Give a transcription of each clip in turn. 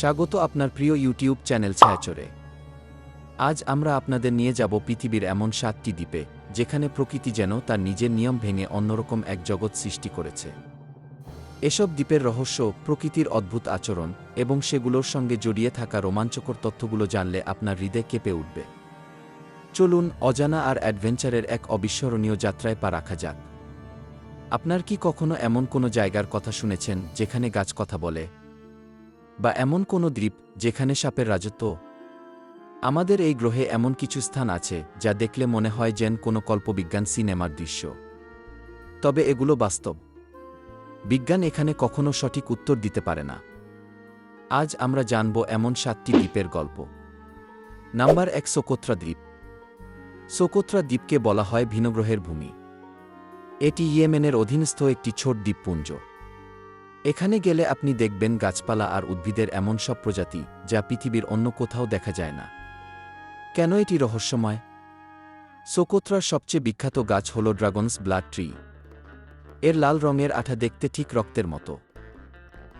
স্বাগত আপনার প্রিয় ইউটিউব চ্যানেল ছায়াচরে। আজ আমরা আপনাদের নিয়ে যাব পৃথিবীর এমন সাতটি দ্বীপে, যেখানে প্রকৃতি যেন তার নিজের নিয়ম ভেঙে অন্যরকম এক জগৎ সৃষ্টি করেছে। এসব দ্বীপের রহস্য প্রকৃতির অদ্ভুত আচরণ এবং সেগুলোর সঙ্গে জড়িয়ে থাকা রোমাঞ্চকর তথ্যগুলো জানলে আপনার হৃদয় কেঁপে উঠবে। চলুন অজানা আর অ্যাডভেঞ্চারের এক অবিস্মরণীয় যাত্রায় পা রাখা যাক। আপনার কি কখনো এমন কোনো জায়গার কথা শুনেছেন, যেখানে গাছ কথা বলে বা এমন কোনো দ্বীপ যেখানে সাপের রাজত্ব? আমাদের এই গ্রহে এমন কিছু স্থান আছে যা দেখলে মনে হয় যেন কোনো কল্পবিজ্ঞান সিনেমার দৃশ্য। তবে এগুলো বাস্তব। বিজ্ঞান এখানে কখনো সঠিক উত্তর দিতে পারে না। আজ আমরা জানব এমন সাতটি দ্বীপের গল্প। নাম্বার এক সোকোত্রা দ্বীপ। সোকোত্রা দ্বীপকে বলা হয় ভিনগ্রহের ভূমি। এটি ইয়েমেনের অধীনস্থ একটি ছোট দ্বীপপুঞ্জ। এখানে গেলে আপনি দেখবেন গাছপালা আর উদ্ভিদের এমন সব প্রজাতি, যা পৃথিবীর অন্য কোথাও দেখা যায় না। কেন এটি রহস্যময়? সোকোত্রার সবচেয়ে বিখ্যাত গাছ হল ড্রাগনস ব্লাড ট্রি। এর লাল রঙের আঠা দেখতে ঠিক রক্তের মতো।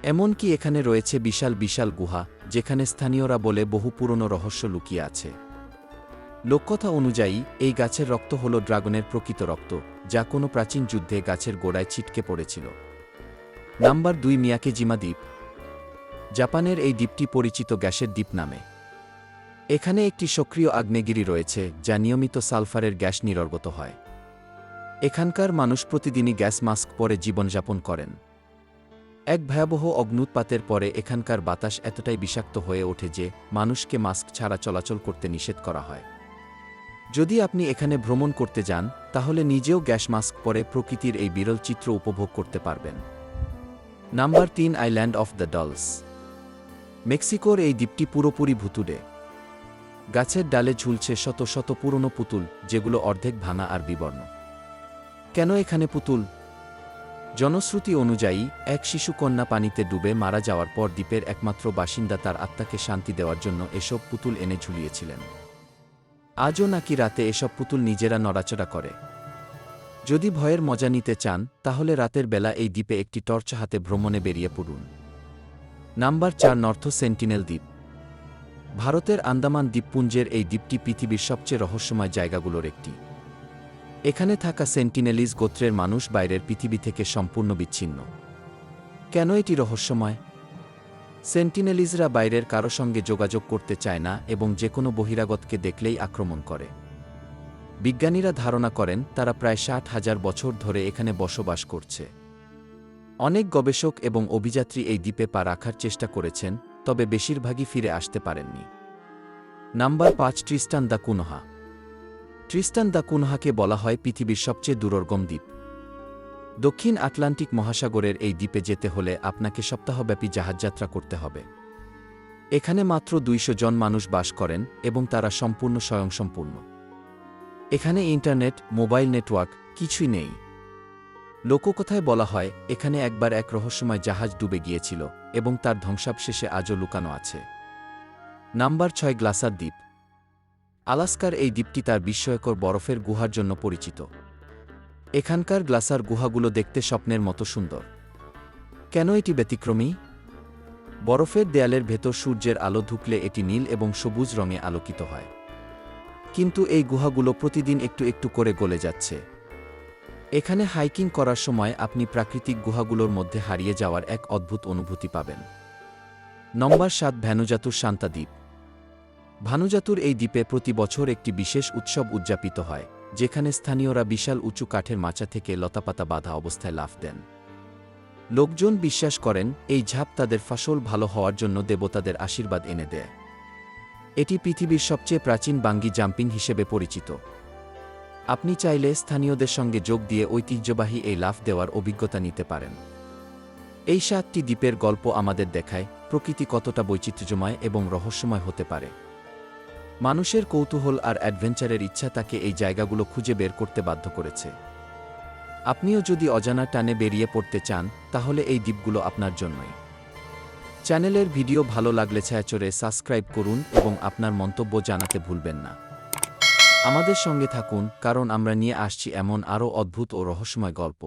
এমনকি এখানে রয়েছে বিশাল বিশাল গুহা, যেখানে স্থানীয়রা বলে বহু পুরনো রহস্য লুকিয়ে আছে। লোককথা অনুযায়ী, এই গাছের রক্ত হল ড্রাগনের প্রকৃত রক্ত, যা কোনো প্রাচীন যুদ্ধে গাছের গোড়ায় ছিটকে পড়েছিল। নাম্বার দুই মিয়াকেজিমা দ্বীপ। জাপানের এই দ্বীপটি পরিচিত গ্যাসের দ্বীপ নামে। এখানে একটি সক্রিয় আগ্নেয়গিরি রয়েছে, যা নিয়মিত সালফারের গ্যাস নির্গত হয়। এখানকার মানুষ প্রতিদিনই গ্যাস মাস্ক পরে জীবনযাপন করেন। এক ভয়াবহ অগ্নুৎপাতের পরে এখানকার বাতাস এতটাই বিষাক্ত হয়ে ওঠে যে, মানুষকে মাস্ক ছাড়া চলাচল করতে নিষেধ করা হয়। যদি আপনি এখানে ভ্রমণ করতে যান, তাহলে নিজেও গ্যাস মাস্ক পরে প্রকৃতির এই বিরল চিত্র উপভোগ করতে পারবেন। নাম্বার তিন আইল্যান্ড অফ দ্য ডলস মেক্সিকোর এই দ্বীপটি পুরোপুরি ভুতুড়ে। গাছের ডালে ঝুলছে শত শত পুরনো পুতুল, যেগুলো অর্ধেক ভাঙা আর বিবর্ণ। কেন এখানে পুতুল? জনশ্রুতি অনুযায়ী, এক শিশু কন্যা পানিতে ডুবে মারা যাওয়ার পর দ্বীপের একমাত্র বাসিন্দা তার আত্মাকে শান্তি দেওয়ার জন্য এসব পুতুল এনে ঝুলিয়েছিলেন। আজও নাকি রাতে এসব পুতুল নিজেরা নড়াচড়া করে। যদি ভয়ের মজা নিতে চান, তাহলে রাতের বেলা এই দ্বীপে একটি টর্চ হাতে ভ্রমণে বেরিয়ে পড়ুন। নাম্বার চার নর্থ সেন্টিনেল দ্বীপ। ভারতের আন্দামান দ্বীপপুঞ্জের এই দ্বীপটি পৃথিবীর সবচেয়ে রহস্যময় জায়গাগুলোর একটি। এখানে থাকা সেন্টিনেলিজ গোত্রের মানুষ বাইরের পৃথিবী থেকে সম্পূর্ণ বিচ্ছিন্ন। কেন এটি রহস্যময়? সেন্টিনেলিজরা বাইরের কারও সঙ্গে যোগাযোগ করতে চায় না এবং যে কোনো বহিরাগতকে দেখলেই আক্রমণ করে। বিজ্ঞানীরা ধারণা করেন তারা প্রায় ষাট হাজার বছর ধরে এখানে বসবাস করছে। অনেক গবেষক এবং অভিযাত্রী এই দ্বীপে পা রাখার চেষ্টা করেছেন, তবে বেশিরভাগই ফিরে আসতে পারেননি। নাম্বার পাঁচ, Tristan da Cunha. Tristan da কুনহাকে বলা হয় পৃথিবীর সবচেয়ে দুরর্গম দ্বীপ। দক্ষিণ আটলান্টিক মহাসাগরের এই দ্বীপে যেতে হলে আপনাকে সপ্তাহব্যাপী জাহাজযাত্রা করতে হবে। এখানে মাত্র দুইশো জন মানুষ বাস করেন এবং তারা সম্পূর্ণ স্বয়ংসম্পূর্ণ। এখানে ইন্টারনেট, মোবাইল নেটওয়ার্ক, কিছুই নেই। লোককথায় বলা হয়, এখানে একবার এক রহস্যময় জাহাজ ডুবে গিয়েছিল এবং তার ধ্বংসাবশেষে আজও লুকানো আছে। নাম্বার ছয়, গ্লাসার দ্বীপ। আলাস্কার এই দ্বীপটি তার বিস্ময়কর বরফের গুহার জন্য পরিচিত। এখানকার গ্লাসার গুহাগুলো দেখতে স্বপ্নের মতো সুন্দর। কেন এটি ব্যতিক্রমী? বরফের দেয়ালের ভেতর সূর্যের আলো ঢুকলে এটি নীল এবং সবুজ রঙে আলোকিত হয়। কিন্তু এই গুহাগুলো প্রতিদিন একটু একটু করে গলে যাচ্ছে। এখানে হাইকিং করার সময় আপনি প্রাকৃতিক গুহাগুলোর মধ্যে হারিয়ে যাওয়ার এক অদ্ভুত অনুভূতি পাবেন। নম্বর সাত ভ্যানুজাতুর শান্তাদ্বীপ ভানুজাতুর এই দ্বীপে প্রতি বছর একটি বিশেষ উৎসব উদযাপিত হয়, যেখানে স্থানীয়রা বিশাল উঁচু কাঠের মাচা থেকে লতাপাতা বাঁধা অবস্থায় লাফ দেন। লোকজন বিশ্বাস করেন, এই ঝাপ তাদের ফসল ভালো হওয়ার জন্য দেবতাদের আশীর্বাদ এনে দেয়। এটি পৃথিবীর সবচেয়ে প্রাচীন বাঙ্গি জাম্পিং হিসেবে পরিচিত। আপনি চাইলে স্থানীয়দের সঙ্গে যোগ দিয়ে ঐতিহ্যবাহী এই লাফ দেওয়ার অভিজ্ঞতা নিতে পারেন। এই সাতটি দ্বীপের গল্প আমাদের দেখায় প্রকৃতি কতটা বৈচিত্র্যময় এবং রহস্যময় হতে পারে। মানুষের কৌতূহল আর অ্যাডভেঞ্চারের ইচ্ছা তাকে এই জায়গাগুলো খুঁজে বের করতে বাধ্য করেছে। আপনিও যদি অজানা টানে বেরিয়ে পড়তে চান, তাহলে এই দ্বীপগুলো আপনার জন্যই। চ্যানেলের ভিডিও ভালো লাগলে ছায়াচরে সাবস্ক্রাইব করুন এবং আপনার মন্তব্য জানাতে ভুলবেন না। আমাদের সঙ্গে থাকুন, কারণ আমরা নিয়ে আসছি এমন আরও অদ্ভুত ও রহস্যময় গল্প।